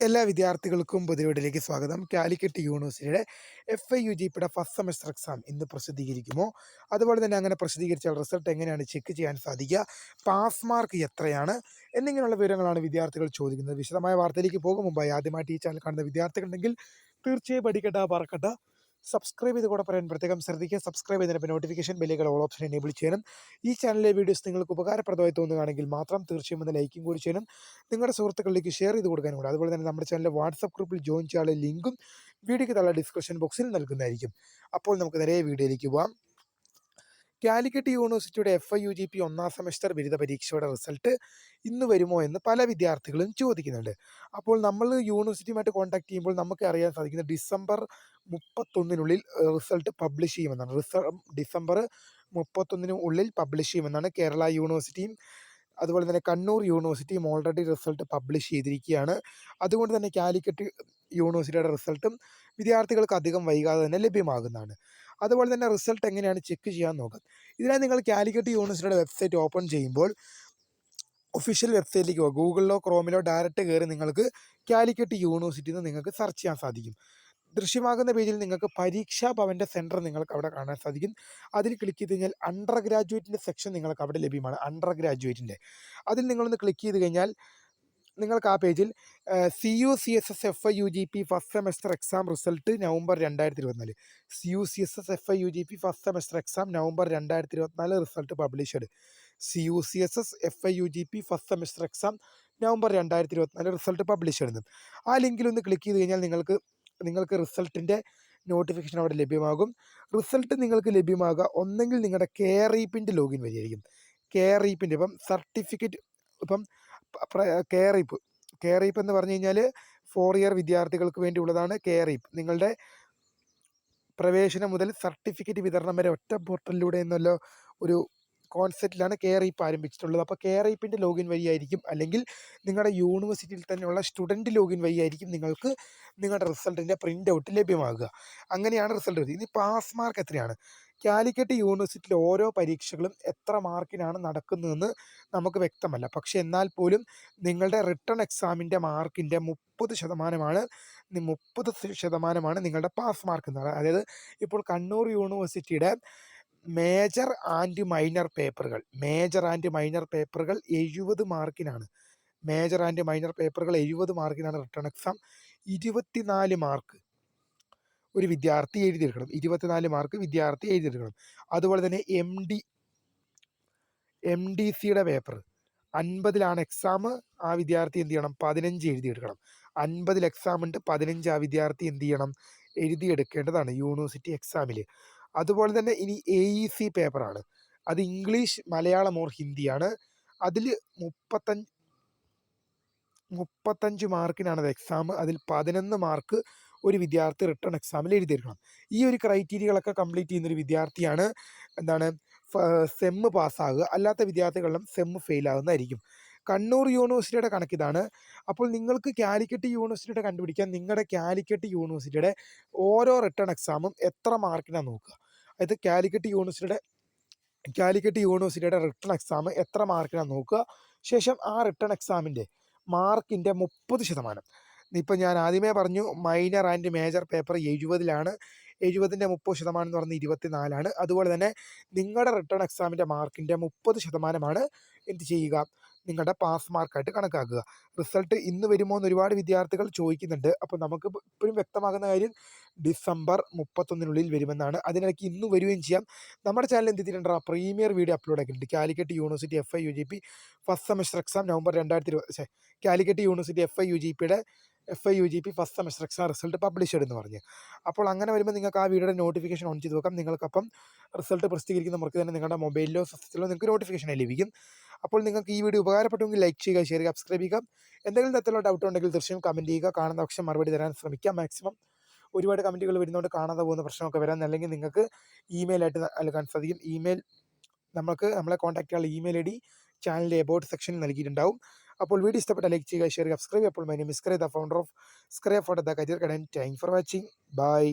എല്ലാ വിദ്യാർത്ഥികൾക്കും പുതിയവിടിലേക്ക് സ്വാഗതം. കാലിക്കറ്റ് യൂണിവേഴ്സിറ്റിയുടെ എഫ് ഐ യു ജി പിയുടെ ഫസ്റ്റ് സെമസ്റ്റർ എക്സാം ഇന്ന് പ്രസിദ്ധീകരിക്കുമോ? അതുപോലെ തന്നെ അങ്ങനെ പ്രസിദ്ധീകരിച്ചാൽ റിസൾട്ട് എങ്ങനെയാണ് ചെക്ക് ചെയ്യാൻ സാധിക്കുക? പാസ് മാർക്ക് എത്രയാണ്? എന്നിങ്ങനെയുള്ള വിവരങ്ങളാണ് വിദ്യാർത്ഥികൾ ചോദിക്കുന്നത്. വിശദമായ വാർത്തയിലേക്ക് പോകും. മുമ്പായി ആദ്യമായിട്ട് ഈ ചാനൽ കാണുന്ന വിദ്യാർത്ഥികളുണ്ടെങ്കിൽ തീർച്ചയായും പഠിക്കട്ടെ പറക്കട്ട. സബ്സ്ക്രൈബ് ചെയ്ത് കൂടെ പറയാൻ പ്രത്യേകം ശ്രദ്ധിക്കുക. സബ്സ്ക്രൈബ് ചെയ്തതിന് നോട്ടിഫിക്കേഷൻ ബെല്ലുകൾ ഓൾ ഓപ്ഷൻ എനേബിൾ ചെയ്യണം ഈ ചാനലിലെ വീഡിയോസ് നിങ്ങൾക്ക് ഉപകാരപ്രദമായി തോന്നുകയാണെങ്കിൽ മാത്രം തീർച്ചയായും ഒന്ന് ലൈക്കും കൂടി ചെയ്യണം നിങ്ങളുടെ സുഹൃത്തുക്കളിലേക്ക് ഷെയർ ചെയ്ത് കൊടുക്കാനും കൂടെ. അതുപോലെ തന്നെ നമ്മുടെ ചാനലിലെ വാട്സപ്പ് ഗ്രൂപ്പിൽ ജോയിൻ ചെയ്യാനുള്ള ലിങ്കും വീഡിയോയ്ക്ക് തള്ള ഡിസ്ക്രിപ്ഷൻ ബോക്സിൽ നൽകുന്നതായിരിക്കും. അപ്പോൾ നമുക്ക് നേരെ വീഡിയോയിലേക്ക് പോവാം. കാലിക്കറ്റ് യൂണിവേഴ്സിറ്റിയുടെ F Y U G P ഒന്നാം സെമസ്റ്റർ ബിരുദ പരീക്ഷയുടെ റിസൾട്ട് ഇന്ന് വരുമോ എന്ന് പല വിദ്യാർത്ഥികളും ചോദിക്കുന്നുണ്ട്. അപ്പോൾ നമ്മൾ യൂണിവേഴ്സിറ്റിയുമായിട്ട് കോൺടാക്ട് ചെയ്യുമ്പോൾ നമുക്ക് അറിയാൻ സാധിക്കുന്നത് ഡിസംബർ മുപ്പത്തൊന്നിനുള്ളിൽ റിസൾട്ട് പബ്ലിഷ് ചെയ്യുമെന്നാണ്. റിസൾ ഡിസംബർ മുപ്പത്തൊന്നിന് ഉള്ളിൽ പബ്ലിഷ് ചെയ്യുമെന്നാണ് കേരള യൂണിവേഴ്സിറ്റിയും അതുപോലെ തന്നെ കണ്ണൂർ യൂണിവേഴ്സിറ്റിയും ഓൾറെഡി റിസൾട്ട് പബ്ലിഷ് ചെയ്തിരിക്കുകയാണ് അതുകൊണ്ട് തന്നെ കാലിക്കറ്റ് യൂണിവേഴ്സിറ്റിയുടെ റിസൾട്ടും വിദ്യാർത്ഥികൾക്ക് അധികം വൈകാതെ തന്നെ ലഭ്യമാകുന്നതാണ്. അതുപോലെ തന്നെ റിസൾട്ട് എങ്ങനെയാണ് ചെക്ക് ചെയ്യാൻ നോക്കുക ഇതിനായി നിങ്ങൾ കാലിക്കറ്റ് യൂണിവേഴ്സിറ്റിയുടെ വെബ്സൈറ്റ് ഓപ്പൺ ചെയ്യുമ്പോൾ ഒഫീഷ്യൽ വെബ്സൈറ്റിലേക്ക് പോകുക ഗൂഗിളിലോ ക്രോമിലോ ഡയറക്റ്റ് കയറി നിങ്ങൾക്ക് കാലിക്കറ്റ് യൂണിവേഴ്സിറ്റി നിന്ന് നിങ്ങൾക്ക് സെർച്ച് ചെയ്യാൻ സാധിക്കും. ദൃശ്യമാകുന്ന പേജിൽ നിങ്ങൾക്ക് പരീക്ഷാ ഭവന്റെ സെന്റർ നിങ്ങൾക്ക് അവിടെ കാണാൻ സാധിക്കും. അതിൽ ക്ലിക്ക് ചെയ്ത് കഴിഞ്ഞാൽ അണ്ടർ ഗ്രാജുവേറ്റിന്റെ സെക്ഷൻ നിങ്ങൾക്ക് അവിടെ ലഭ്യമാണ്. അണ്ടർ ഗ്രാജുവേറ്റിന്റെ അതിൽ നിങ്ങളൊന്ന് ക്ലിക്ക് ചെയ്ത് കഴിഞ്ഞാൽ നിങ്ങൾക്ക് ആ പേജിൽ C U C S S F Y U G P first semester exam result November രണ്ടായിരത്തി ഇരുപത്തിനാല് C U C S S F Y U G P first semester exam November രണ്ടായിരത്തി ഇരുപത്തിനാല് result published C U C S S F Y U G P first semester exam November രണ്ടായിരത്തി ഇരുപത്തിനാല് result publish ചെയ്യുന്നത് ആ ലിങ്കിൽ ഒന്ന് click ചെയ്ത് കഴിഞ്ഞാൽ നിങ്ങൾക്ക് നിങ്ങൾക്ക് റിസൾട്ടിന്റെ നോട്ടിഫിക്കേഷൻ അവിടെ ലഭ്യമാകും. റിസൾട്ട് നിങ്ങൾക്ക് ലഭ്യമാകുക ഒന്നെങ്കിൽ നിങ്ങളുടെ കെയർ ലോഗിൻ വഴിയായിരിക്കും. കെയർ ഇപ്പം സർട്ടിഫിക്കറ്റ് ഇപ്പം കെയർ റീപ്പ് കെയർ എന്ന് പറഞ്ഞു കഴിഞ്ഞാൽ ഫോർ ഇയർ വിദ്യാർത്ഥികൾക്ക് വേണ്ടിയുള്ളതാണ് കെയർ നിങ്ങളുടെ പ്രവേശനം മുതൽ സർട്ടിഫിക്കറ്റ് വിതരണം വരെ ഒറ്റ പോർട്ടലിലൂടെ എന്നല്ലോ ഒരു കോൺസെപ്റ്റിലാണ് കെയർ ഈപ്പ് ആരംഭിച്ചിട്ടുള്ളത്. അപ്പോൾ കെയർ ഈപ്പിന്റെ ലോഗിൻ വഴിയായിരിക്കും അല്ലെങ്കിൽ നിങ്ങളുടെ യൂണിവേഴ്സിറ്റിയിൽ തന്നെയുള്ള സ്റ്റുഡന്റ് ലോഗിൻ വഴിയായിരിക്കും നിങ്ങൾക്ക് നിങ്ങളുടെ റിസൾട്ടിന്റെ പ്രിന്റ് ഔട്ട് ലഭ്യമാകുക. അങ്ങനെയാണ് റിസൾട്ട് വരുന്നത്. ഇനി പാസ് മാർക്ക് എത്രയാണ്? കാലിക്കറ്റ് യൂണിവേഴ്സിറ്റിയിലെ ഓരോ പരീക്ഷകളും എത്ര മാർക്കിനാണ് നടക്കുന്നതെന്ന് നമുക്ക് വ്യക്തമല്ല. പക്ഷേ എന്നാൽ പോലും നിങ്ങളുടെ റിട്ടേൺ എക്സാമിന്റെ മാർക്കിന്റെ മുപ്പത് ശതമാനമാണ് മുപ്പത് ശതമാനമാണ് നിങ്ങളുടെ പാസ് മാർക്ക് എന്ന് പറയുന്നത് അതായത് ഇപ്പോൾ കണ്ണൂർ യൂണിവേഴ്സിറ്റിയുടെ മേജർ ആൻഡ് മൈനർ പേപ്പറുകൾ മേജർ ആൻഡ് മൈനർ പേപ്പറുകൾ എഴുപത് മാർക്കിനാണ്. മേജർ ആൻഡ് മൈനർ പേപ്പറുകൾ എഴുപത് മാർക്കിനാണ് റിട്ടേൺ എക്സാം ഇരുപത്തിനാല് മാർക്ക് ഒരു വിദ്യാർത്ഥി എഴുതിയെടുക്കണം. ഇരുപത്തിനാല് മാർക്ക് വിദ്യാർത്ഥി എഴുതിയെടുക്കണം. അതുപോലെ തന്നെ എം ഡി എം ഡി സിയുടെ പേപ്പർ അൻപതിലാണ് എക്സാം ആ വിദ്യാർത്ഥി എന്ത് ചെയ്യണം? പതിനഞ്ച് എഴുതിയെടുക്കണം. അൻപതിൽ എക്സാം ഉണ്ട് പതിനഞ്ച് ആ വിദ്യാർത്ഥി എന്ത് ചെയ്യണം? എഴുതിയെടുക്കേണ്ടതാണ് യൂണിവേഴ്സിറ്റി എക്സാമിൽ അതുപോലെ തന്നെ ഇനി എ ഇ സി പേപ്പറാണ് അത് ഇംഗ്ലീഷ് മലയാളം ഓർ ഹിന്ദിയാണ് അതിൽ മുപ്പത്തഞ്ച് മുപ്പത്തഞ്ച് മാർക്കിനാണ് അത് എക്സാം അതിൽ പതിനൊന്ന് മാർക്ക് ഒരു വിദ്യാർത്ഥി റിട്ടേൺ എക്സാമിൽ എഴുതിയിരിക്കണം. ഈ ഒരു ക്രൈറ്റീരിയകളൊക്കെ കംപ്ലീറ്റ് ചെയ്യുന്നൊരു വിദ്യാർത്ഥിയാണ് എന്താണ് സെമ്മ് പാസ്സാകുക അല്ലാത്ത വിദ്യാർത്ഥികളെല്ലാം സെമ്മ് ഫെയിൽ ആകുന്നതായിരിക്കും. കണ്ണൂർ യൂണിവേഴ്സിറ്റിയുടെ കണക്കിതാണ്. അപ്പോൾ നിങ്ങൾക്ക് കാലിക്കറ്റ് യൂണിവേഴ്സിറ്റിയുടെ കണ്ടുപിടിക്കാൻ നിങ്ങളുടെ കാലിക്കറ്റ് യൂണിവേഴ്സിറ്റിയുടെ ഓരോ റിട്ടേൺ എക്സാമും എത്ര മാർക്കിനാണ് നോക്കുക. അതായത് കാലിക്കറ്റ് യൂണിവേഴ്സിറ്റിയുടെ കാലിക്കറ്റ് യൂണിവേഴ്സിറ്റിയുടെ റിട്ടേൺ എക്സാം എത്ര മാർക്കിനാണ് നോക്കുക. ശേഷം ആ റിട്ടേൺ എക്സാമിന്റെ മാർക്കിന്റെ മുപ്പത് ശതമാനം. ഇപ്പം ഞാൻ ആദ്യമേ പറഞ്ഞു മൈനർ ആൻഡ് മേജർ പേപ്പർ എഴുപതിലാണ്. എഴുപതിന്റെ മുപ്പത് ശതമാനം എന്ന് പറയുന്നത് ഇരുപത്തിനാലാണ്. അതുപോലെ തന്നെ നിങ്ങളുടെ റിട്ടേൺ എക്സാമിന്റെ മാർക്കിന്റെ മുപ്പത് ശതമാനമാണ് എന്ത് ചെയ്യുക? നിങ്ങളുടെ പാസ് മാർക്കായിട്ട് കണക്കാക്കുക. റിസൾട്ട് ഇന്ന് വരുമോ എന്ന് ഒരുപാട് വിദ്യാർത്ഥികൾ ചോദിക്കുന്നുണ്ട്. അപ്പോൾ നമുക്ക് ഇപ്പോഴും വ്യക്തമാകുന്ന കാര്യം ഡിസംബർ മുപ്പത്തൊന്നിനുള്ളിൽ വരുമെന്നാണ്. അതിനിടയ്ക്ക് ഇന്ന് വരികയും ചെയ്യാം. നമ്മുടെ ചാനൽ എന്ത് ചെയ്തിട്ടുണ്ട്? പ്രീമിയർ വീഡിയോ അപ്ലോഡ് ആക്കിയിട്ടുണ്ട് Calicut university F Y U G P first semester exam November രണ്ടായിരത്തി ഇരുപത് Calicut university F Y U G പിയുടെ F Y U G P first semester exam result publish എന്ന് പറഞ്ഞ്. അപ്പോൾ അങ്ങനെ വരുമ്പോൾ നിങ്ങൾക്ക് ആ വീഡിയോയുടെ നോട്ടിഫിക്കേഷൻ ഓൺ ചെയ്ത് വെക്കാം. നിങ്ങൾക്കപ്പം റിസൾട്ട് പ്രസിദ്ധീകരിക്കുന്ന മുറക്ക് തന്നെ നിങ്ങളുടെ മൊബൈലിലോ സിസ്റ്റത്തിലോ നിങ്ങൾക്ക് നോട്ടിഫിക്കേഷൻ ലഭിക്കും. അപ്പോൾ നിങ്ങൾക്ക് ഈ വീഡിയോ ഉപകാരപ്പെട്ടുമെങ്കിൽ ലൈക്ക് ചെയ്യുക ഷെയർ ചെയ്യുക സബ്സ്ക്രൈബ് ചെയ്യുക. എന്തെങ്കിലും തരത്തിലുള്ള ഡൗട്ട് ഉണ്ടെങ്കിൽ തീർച്ചയായും കമന്റ് ചെയ്യുക. കാണുന്ന പക്ഷം മറുപടി തരാൻ ശ്രമിക്കാം. മാക്സിമം ഒരുപാട് കമന്റുകൾ വരുന്നതുകൊണ്ട് കാണാതെ പോകുന്ന പ്രശ്നമൊക്കെ വരാൻ അല്ലെങ്കിൽ നിങ്ങൾക്ക് ഇമെയിലായിട്ട് നൽകാൻ സാധിക്കും. ഇമെയിൽ നമുക്ക് നമ്മളെ കോൺടാക്റ്റ് ചെയ്യാനുള്ള ഇമെയിൽ ഐ ഡി ചാനലിന്റെ എബൌട്ട് സെക്ഷനിൽ നൽകിയിട്ടുണ്ടാവും. അപ്പോൾ വീഡിയോ ഇഷ്ടപ്പെട്ട ലൈക്ക് ചെയ്യുക ഷെയർ സബ്സ്ക്രൈബ് അപ്പോൾ മൈ നെയിം ഇസ്ക്രേ ദ ഫൗണ്ടർ ഓഫ് സ്ക്രേ ഫോട്ടോ ദ കരിയർ കടൻ താങ്ക് ഫോർ വാച്ചിങ് ബൈ